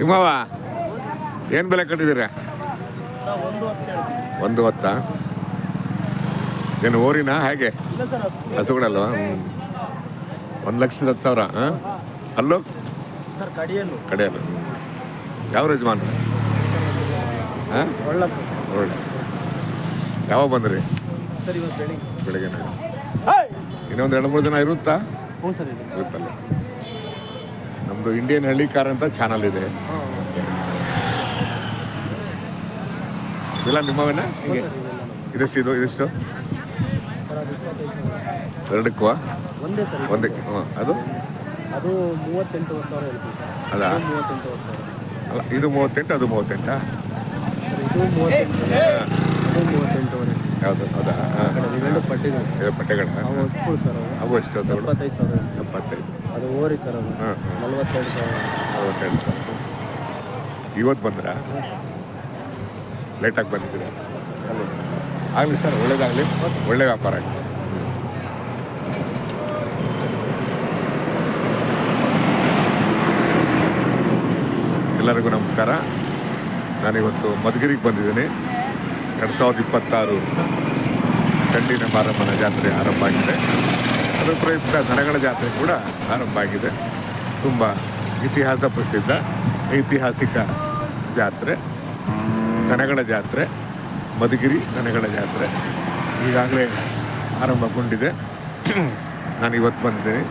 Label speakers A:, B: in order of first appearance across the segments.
A: ನಿಮ್ಮವ ಏನು ಬೆಲೆ ಕಟ್ಟಿದ್ದೀರಾ?
B: ಸರ್ ಒಂದು ಹೊತ್ತ.
A: ಏನು ಓರಿನಾ? ಹೇಗೆ? ಹಸುಗಳಲ್ವಾ? ಒಂದು ಲಕ್ಷದ ಹತ್ತು ಸಾವಿರ ಹಾಂ? ಅಲ್ಲೂ?
B: ಸರ್ ಕಡಿಯಲ್ಲು.
A: ಯಾವ ಯಜಮಾನ ಹಾಂ?
B: ಒಳ್ಳೆ
A: ಯಾವಾಗ ಬಂದ್ರಿ?
B: ಬೆಳಿಗ್ಗೆ.
A: ಇನ್ನೊಂದು ಎರಡು ಮೂರು ದಿನ ಇರುತ್ತಾ?
B: ಹ್ಞೂ ಸರ್
A: ಇರುತ್ತಲ್ಲ. ನಮ್ಮದು ಇಂಡಿಯನ್ ಹಳ್ಳಿ ಕಾರ್ ಅಂತ ಚಾನಲ್ ಇದೆ. ಇಲ್ಲ ನಿಮ್ಮವೇನ? ಇದಿಷ್ಟು ಇದು ಇದೆಷ್ಟು?
B: ಇಪ್ಪತ್ತೈದು
A: ಎರಡಕ್ಕೂ
B: ಒಂದೇ
A: ಒಂದಕ್ಕೆ ಹಾಂ ಅದು?
B: ಅದು ಮೂವತ್ತೆಂಟು ಸಾವಿರ ಅಲ್ಲ. ಮೂವತ್ತೆಂಟು ಸಾವಿರ
A: ಅಲ್ಲ ಇದು ಮೂವತ್ತೆಂಟು ಅದು ಮೂವತ್ತೆಂಟಾ?
B: ಇದು ಮೂವತ್ತೆಂಟು ಅದು ಮೂವತ್ತೆಂಟುವರೆ
A: ಯಾವುದು ಹೌದಾ ಹಾಂ.
B: ಕಡೆ ಪಟ್ಟೆಗಳು.
A: ಪಟ್ಟಿಗಳು ಪಟ್ಟೆಗಳ?
B: ಅವು
A: ಎಷ್ಟು ಅದು
B: ಎಪ್ಪತ್ತೈದು ಸಾವಿರ ಅದು ಓರಿ ಸರ್ ಅದು.
A: ಹಾಂ
B: ನಲ್ವತ್ತೆರಡು ಸಾವಿರ.
A: ಸಾವಿರ. ಇವತ್ತು ಬಂದ್ರಾ? ಲೇಟಾಗಿ ಬಂದಿದ್ದೀರಾ? ಆಗಲಿ ಸರ್ ಒಳ್ಳೇದಾಗಲಿ. ಒಳ್ಳೆ ವ್ಯಾಪಾರ ಆಗಲಿ ಎಲ್ಲರಿಗೂ ನಮಸ್ಕಾರ. ನಾನಿವತ್ತು ಮಧುಗಿರಿಗೆ ಬಂದಿದ್ದೀನಿ. ಎರಡು ಸಾವಿರದ ಇಪ್ಪತ್ತಾರು ಚಂಡಿನ ಮಾರಮ್ಮನ ಜಾತ್ರೆ ಆರಂಭ ಆಗಿದೆ. ಅದರ ಪ್ರಯುಕ್ತ ದನಗಳ ಜಾತ್ರೆ ಕೂಡ ಆರಂಭ ಆಗಿದೆ. ತುಂಬ ಇತಿಹಾಸ ಪ್ರಸಿದ್ಧ ಐತಿಹಾಸಿಕ ಜಾತ್ರೆ. ದನಗಳ ಜಾತ್ರೆ, ಮಧುಗಿರಿ ದನಗಳ ಜಾತ್ರೆ ಈಗಾಗಲೇ ಆರಂಭಗೊಂಡಿದೆ. ನಾನು ಇವತ್ತು ಬಂದಿದ್ದೀನಿ.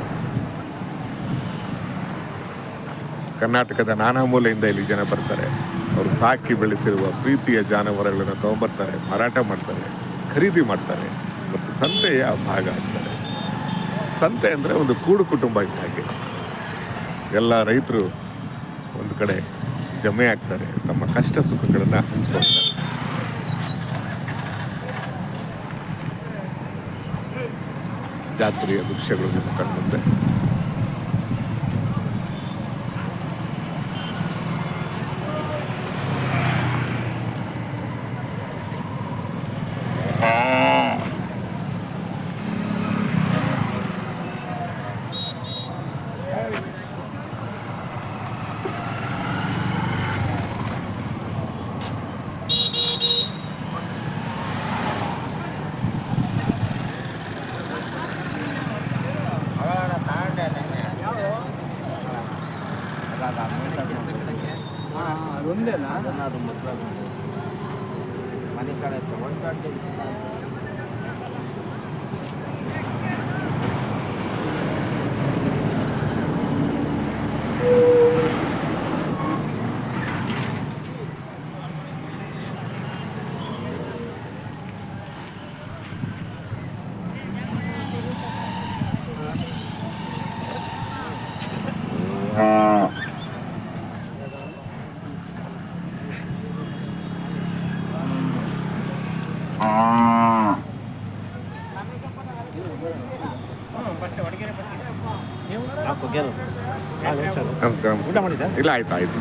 A: ಕರ್ನಾಟಕದ ನಾನಾ ಮೂಲೆಯಿಂದ ಇಲ್ಲಿ ಜನ ಬರ್ತಾರೆ. ಅವರು ಸಾಕಿ ಬೆಳೆಸಿರುವ ಪ್ರೀತಿಯ ಜಾನುವಾರುಗಳನ್ನು ತಗೊಂಬರ್ತಾರೆ ಮಾರಾಟ ಮಾಡ್ತಾರೆ, ಖರೀದಿ ಮಾಡ್ತಾರೆ. ಮತ್ತು ಸಂತೆಯ ಭಾಗ ಆಗ್ತಾರೆ ಸಂತೆ ಅಂದರೆ ಒಂದು ಕೂಡು ಕುಟುಂಬ ಇದ್ದ ಹಾಗೆ. ಎಲ್ಲ ರೈತರು ಒಂದು ಕಡೆ ಜಮೆ ಆಗ್ತಾರೆ, ತಮ್ಮ ಕಷ್ಟ ಸುಖಗಳನ್ನು ಹಂಚ್ಕೊಳ್ತಾರೆ. ಜಾತ್ರೆಯ ದೃಶ್ಯಗಳು ನಿಮ್ಮ ಕಣ್ಮುಂದೆ
B: ಅದೊಂದೇನಾ
C: ಮನೆ ಕಡೆ ತಗೊಂಡು
A: ನಮಸ್ಕಾರ. ನಮಸ್ಕಾರ
C: ಊಟ ಮಾಡಿ ಸರ್
A: ಇಲ್ಲ ಆಯ್ತು ಆಯ್ತು.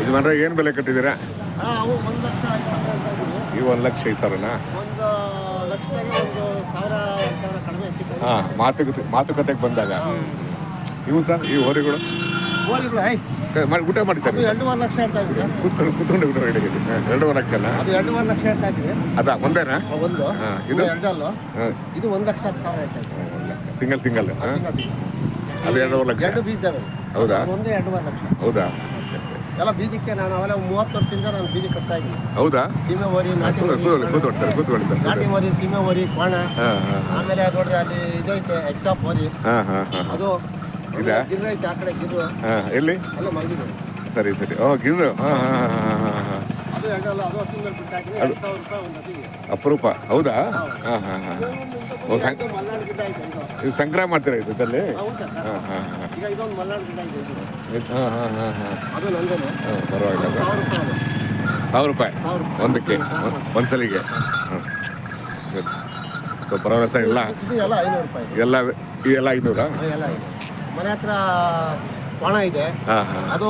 A: ಯಜಮಾನ್ರೆ ಏನು ಬೆಲೆ ಕಟ್ಟಿದ್ದೀರಾ?
C: ಅವು ಒಂದು ಲಕ್ಷ ಇಪ್ಪತ್ತೈದು
A: ಈ ಒಂದು ಲಕ್ಷ ಐದು ಸಾವಿರನಾ?
C: ಒಂದು ಲಕ್ಷದಾಗ ಒಂದು ಸಾವಿರ ಒಂದು ಸಾವಿರ ಕಡಿಮೆ ಹೆಚ್ಚು
A: ಹಾಂ ಮಾತುಕತೆ ಮಾತುಕತೆಗೆ ಬಂದಾಗ. ಇವು ಸರ್ ಈ ಹೋರಿಗಳು?
C: ಹೋರಿಗಳು ಐ
A: ಮಾಡಿ ಊಟ ಮಾಡಿ
C: ಅದು
A: ಸರ್
C: ಎರಡೂವರೆ ಲಕ್ಷ ಹೇಳ್ತಾ ಇದ್ದೀವಿ ಸರ್
A: ಕೂತ್ಕೊಂಡು ಕೂತ್ಕೊಂಡು ಊಟ ರೆಡಿ ಎರಡೂವರೆ ಲಕ್ಷನ
C: ಅದು ಎರಡೂವರೆ ಲಕ್ಷ ಹೇಳ್ತಾ ಇದ್ದೀವಿ.
A: ಅದಾ ಒಂದೇನಾ?
C: ಒಂದು. ಇದು? ಎರಡಲ್ಲು? ಇದು ಒಂದು ಲಕ್ಷ ಹತ್ತು ಸಾವಿರ ಹೇಳ್ತಾ ಇದ್ದೀವಿ.
A: Single single. ಹಾಂ
C: ಸಿಂಗಲ್ ಸಿಂಗಲ್.
A: ಅದು ಎರಡೂವರೆ ಲಕ್ಷ.
C: ಎರಡು ಬೀಜ
A: ಹೌದಾ?
C: ಒಂದು ಎರಡೂವರೆ ಲಕ್ಷ.
A: ಹೌದಾ?
C: ಎಲ್ಲ ಬೀಜಕ್ಕೆ ನಾನು ಅವೆಲ್ಲ ಮೂವತ್ತು ವರ್ಷದಿಂದ ನಾನು ಬೀಜ ಕಟ್ತಾ ಇದ್ದೀನಿ.
A: ಹೌದಾ?
C: ಸೀಮೆ ಓರಿ ನಾಟಿ
A: ಕೂತ್ಕೊಳ್ತಾರೆ ಕೂತ್ಕೊಳ್ತಾರೆ.
C: ನಾಟಿ ಓರಿ ಸೀಮೆ ಹೊರಿ ಕೋಣ ಆಮೇಲೆ ನೋಡ್ರಿ ಅಲ್ಲಿ ಇದೈತೆ ಎಚ್ ಆಫ್ ಓರಿ
A: ಹಾಂ ಹಾಂ ಹಾಂ
C: ಅದು
A: ಇಲ್ಲ?
C: ಗಿರ್ ಐತೆ ಆ ಕಡೆ ಗಿರ್ರು.
A: ಹಾಂ ಎಲ್ಲಿ?
C: ಅಲ್ಲ ಮಲಗಿದ್ರು
A: ಸರಿ ಸರಿ. ಓ ಗಿರ್ರು. ಹಾಂ ಹಾಂ ಹಾಂ ಹಾಂ ಹಾಂ.
C: ಒಂದು
A: ಅಪರೂಪ. ಹೌದಾ? ಹಾಂ ಹಾಂ ಹಾಂ. ಓ ಸಂ
C: ಇದು ಮಲ್ನಾಡು ಗಿಡ ಇದು
A: ಮಾಡ್ತೀರಾ ಇದರಲ್ಲಿ? ಹಾಂ ಹಾಂ ಹಾಂ. ಹಾಂ ಹಾಂ ಹಾಂ ಹಾಂ. ಹಾಂ ಪರವಾಗಿಲ್ಲ
C: ಸಾವಿರ ರೂಪಾಯಿ
A: ಒಂದಕ್ಕೆ? ಒಂದ್ಸಲಿಗೆ ಹಾಂ. ಸೊ ಪರವಾಗಿಲ್ಲ ಎಲ್ಲ
C: ಎಲ್ಲ ಐನೂರು. ಮನೆ ಹತ್ರ ಕೋಣ ಇದೆ.
A: ಹಾಂ ಹಾಂ.
C: ಅದು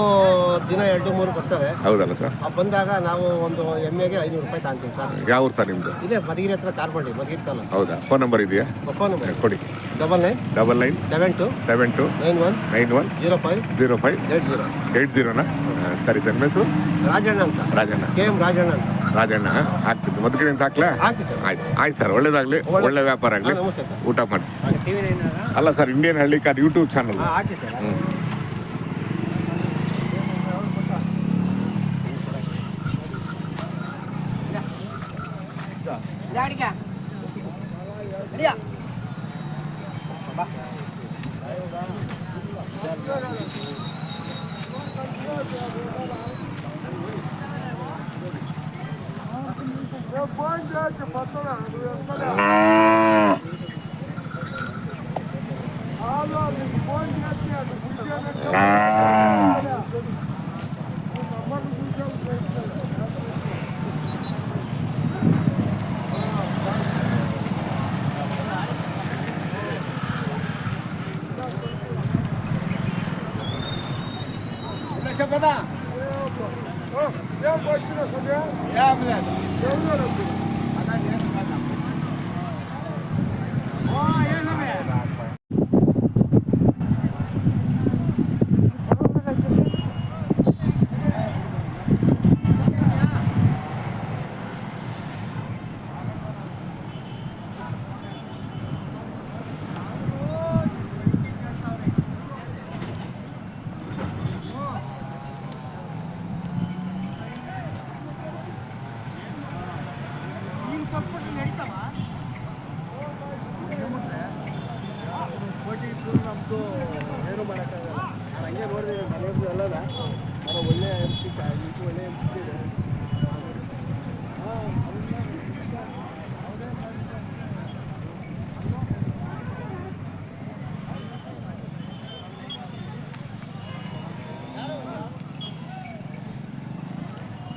C: ದಿನ ಎರಡು ಮೂರು ಬರ್ತವೆ
A: ಹೌದಲ್ಲ ಸರ್?
C: ಆ ಬಂದಾಗ ನಾವು ಒಂದು ಎಮ್ಮೆಗೆ ಐನೂರು ರೂಪಾಯಿ ತಗೊಂತೀವಿ ಕ್ಲಾಸ್
A: ಯಾವ ಊರು ಸರ್ ನಿಮ್ಮದು
C: ಇಲ್ಲೇ ಮಧುಗಿರಿ ಹತ್ರ ಕಾರ್ಬಂಡಿ ಮಧುಗಿರಿ ತಾಲೂಕು
A: ಹೌದಾ? ಫೋನ್ ನಂಬರ್ ಇದೆಯಾ?
C: ಫೋನ್ ನಂಬರ್
A: ಕೊಡಿ.
D: Double nine
A: double nine
D: seven two
A: seven two
D: nine one
A: nine one
D: zero five
A: zero five
D: eight zero.
A: Eight ಜೀರೋನಾ? ಸರಿ. ಸರ್ ಹೆಸರು?
D: ರಾಜಣ್ಣ ಅಂತ.
A: ರಾಜಣ್ಣ.
D: ಕೆ ಎಂ ರಾಜಣ್ಣ ಅಂತ.
A: ರಾಜಣ್ಣ ಹಾಕ್ತಿದ್ದು. ಮದುವೆ ಅಂತ ಹಾಕ್ಲಾ?
D: ಹಾಕಿ ಸರ್.
A: ಆಯ್ತು. ಆಯ್ತು ಸರ್ ಒಳ್ಳೇದಾಗಲಿ.
D: ಒಳ್ಳೆ-
A: ವ್ಯಾಪಾರ ಆಗಲಿ.
D: ನಮಸ್ತೆ ಸರ್.
A: ಊಟ ಮಾಡಿ. ಅಲ್ಲ ಸರ್ ಇಂಡಿಯನ್ ಹಳ್ಳಿ ಕಾರ್ ಯೂಟ್ಯೂಬ್ ಚಾನಲ್
D: ಹಾಂ ಹಾಕಿ sir. Eu vou andar, eu vou andar.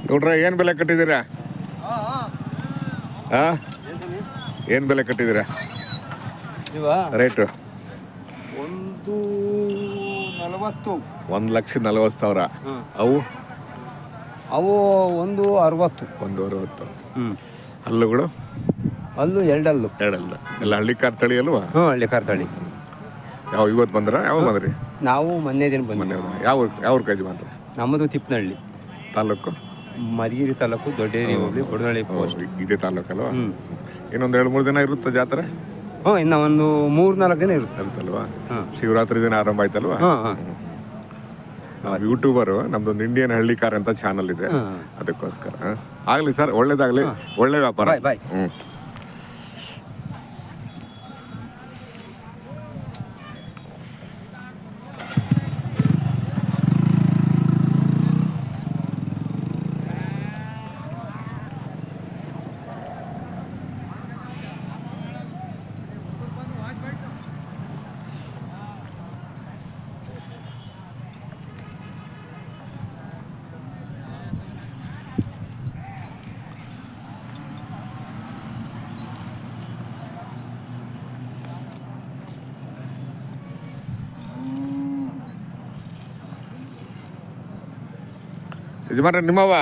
A: ನೋಡ್ರ ಏನು ಬೆಲೆ ಕಟ್ಟಿದ್ದೀರಾ? ಆ? ಏನು ಬೆಲೆ ಕಟ್ಟಿದ್ದೀರಾ?
E: ಇವಾ?
A: ರೇಟು?
E: ಒಂದು ನಲವತ್ತು.
A: ಒಂದು ಲಕ್ಷ ನಲವತ್ತು ಸಾವಿರ. ಅವು?
E: ಅವು ಒಂದು ಅರವತ್ತು.
A: ಒಂದು ಅರವತ್ತು. ಹಲ್ಲುಗಳು?
E: ಅಲ್ಲೂ ಎರಡಲ್ಲು.
A: ಎರಡಲ್ಲ. ಎಲ್ಲ ಹಳ್ಳಿ ಕಾರ್ ತಳಿ ಅಲ್ವಾ?
E: ಹ್ಞೂ ಹಳ್ಳಿ ಕಾರ್ತಳಿ
A: ಯಾವ ಇವತ್ತು ಬಂದ್ರ ಯಾವ ಬಂದ್ರಿ?
E: ನಾವು ಮೊನ್ನೆ ದಿನ
A: ಬಂದ್ರಿ? ಯಾವ ಯಾವ ಊರ್ ಕೈದಿ ಬಂದ್ರಿ
E: ನಮ್ಮದು ತಿಪ್ಪನಹಳ್ಳಿ
A: ತಾಲೂಕು?
E: ಮಧುಗಿರಿ ತಾಲೂಕು ದೊಡ್ಡೇರಿ ಹೋಗ್ಲಿ ಬುಡನಳ್ಳಿ ಪೋಸ್ಟ್
A: ಇದೇ ತಾಲೂಕಲ್ವ?
E: ಹ್ಞೂ
A: ಇನ್ನೊಂದು ಎರಡು ಮೂರು ದಿನ ಇರುತ್ತೆ ಜಾತ್ರೆ?
E: ಹ್ಞೂ ಇನ್ನು ಒಂದು ಮೂರು ನಾಲ್ಕು ದಿನ ಇರುತ್ತೆ.
A: ಇರುತ್ತಲ್ವಾ?
E: ಹಾಂ.
A: ಶಿವರಾತ್ರಿ ದಿನ ಆರಂಭ ಆಯ್ತಲ್ವಾ?
E: ಹಾಂ ಹಾಂ.
A: ನಾವು ಯೂಟ್ಯೂಬರು ನಮ್ದೊಂದು ಇಂಡಿಯನ್ ಹಳ್ಳಿ ಕಾರ್ ಅಂತ ಚಾನಲ್ ಇದೆ. ಅದಕ್ಕೋಸ್ಕರ ಆಗಲಿ ಸರ್ ಒಳ್ಳೇದಾಗಲಿ. ಒಳ್ಳೆ ವ್ಯಾಪಾರ.
E: ಬಾಯ್,
A: ಯಜಮಾನ್ರೆ ನಿಮ್ಮವ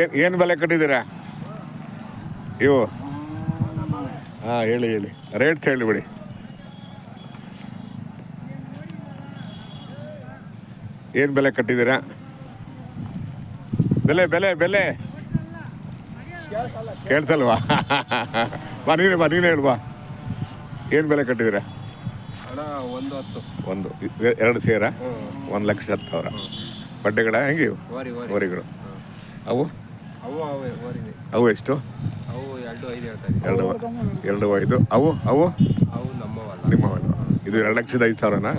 A: ಏನು ಏನು ಬೆಲೆ ಕಟ್ಟಿದ್ದೀರಾ? ಇವು? ಹಾಂ ಹೇಳಿ ಹೇಳಿ. ರೇಟ್ಸ್ ಹೇಳಿಬಿಡಿ ಏನು ಬೆಲೆ ಕಟ್ಟಿದ್ದೀರಾ? ಬೆಲೆ ಬೆಲೆ ಬೆಲೆ. ಕೇಳ್ತಲ್ವಾ ಬಾ ನೀನು ಬಾ ನೀನು ಹೇಳುವ ಏನು ಬೆಲೆ ಕಟ್ಟಿದ್ದೀರಾ?
E: ಒಂದು ಹತ್ತು.
A: ಒಂದು ಎರಡು ಸೇರ? ಒಂದು ಲಕ್ಷ ಹತ್ತು ಸಾವಿರ. ಬಡ್ಡೆಗಳ ಹೆಂಗೆ? ವರಿಗಳು ಅವು?
E: ಅವು
A: ಎಷ್ಟು?
E: ಎರಡು
A: ಎರಡು ಐದು. ಅವು ಅವು?
E: ನಿಮ್ಮವಲ್ಲ.
A: ಇದು ಎರಡು ಲಕ್ಷದ ಐದು ಸಾವಿರನ?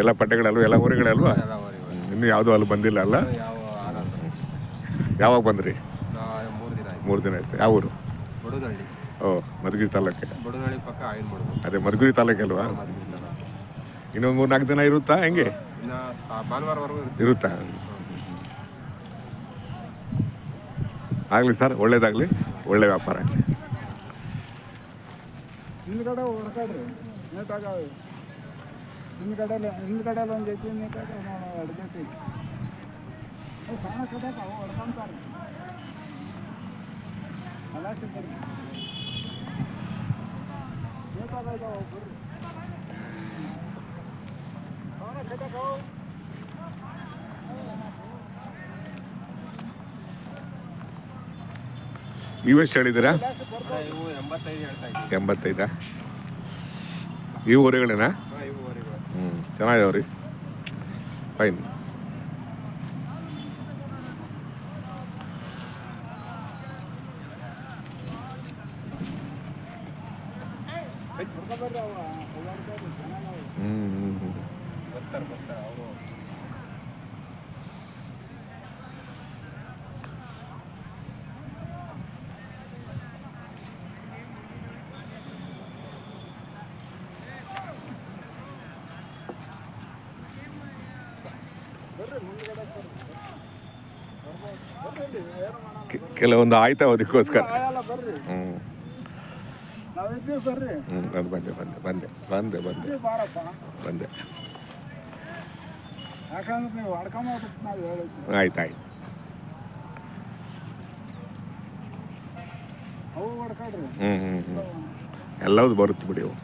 A: ಎಲ್ಲ ಪಟ್ಟೆಗಳಲ್ವ ಎಲ್ಲ ಊರುಗಳಲ್ವಾ ಇನ್ನು ಯಾವುದೂ ಅಲ್ಲಿ ಬಂದಿಲ್ಲ ಅಲ್ಲ? ಯಾವಾಗ ಬಂದ್ರಿ?
E: ಮೂರು ದಿನ ಆಯ್ತು.
A: ಯಾವ ಊರು? ಓ ಮಧುಗಿರಿ ತಾಲೂಕೆ. ಅದೇ ಮಧುಗಿರಿ ತಾಲೂಕಲ್ವಾ ಇನ್ನೊಂದು ಮೂರು ನಾಲ್ಕು ದಿನ ಇರುತ್ತಾ? ಹೆಂಗೆ?
E: ಇರುತ್ತೆ.
A: ಇರುತ್ತಾ? ಆಗಲಿ ಸರ್ ಒಳ್ಳೇದಾಗಲಿ. ಒಳ್ಳೆ ವ್ಯಾಪಾರ. ಆಗಲಿ
D: ಹಿಂದ್ಗಡೆ
A: ಇವೆಷ್ಟು ಹೇಳಿದ್ದೀರಾ?
F: ಇವು ಎಂಬತ್ತೈದು
A: ಈ ಊರುಗಳೇನಾ ಹ್ಞೂ ಚೆನ್ನಾಗಿದಾವ್ರಿ. ಫೈನ್
D: ಮಾಡೋಣ
A: ಕೆ- ಕೆಲವೊಂದು ಆಯ್ತಾ ಅದಕ್ಕೋಸ್ಕರ
D: ಆಗಲ್ಲ ಬರ್ರಿ
A: ಹ್ಞೂ
D: ನಾವಿದ್ದೀವಿ ಬರ್ರಿ
A: ಹ್ಞೂ ಅದು ಬಂದೆ ಬಂದೆ ಬಂದೆ ಬಂದೆ ಬಂದೆ
D: ಇದ್ದೀವಿ ಬಾರಪ್ಪ
A: ಬಂದೆ ಆಯ್ತು ಆಯ್ತು
D: ಅವು ಹೊಡ್ಕೊಳ್ರಿ
A: ಹ್ಞೂ ಹ್ಞೂ ಹ್ಞೂ ಎಲ್ಲವುದು ಬರುತ್ತೆ ಬಿಡಿ ಅವು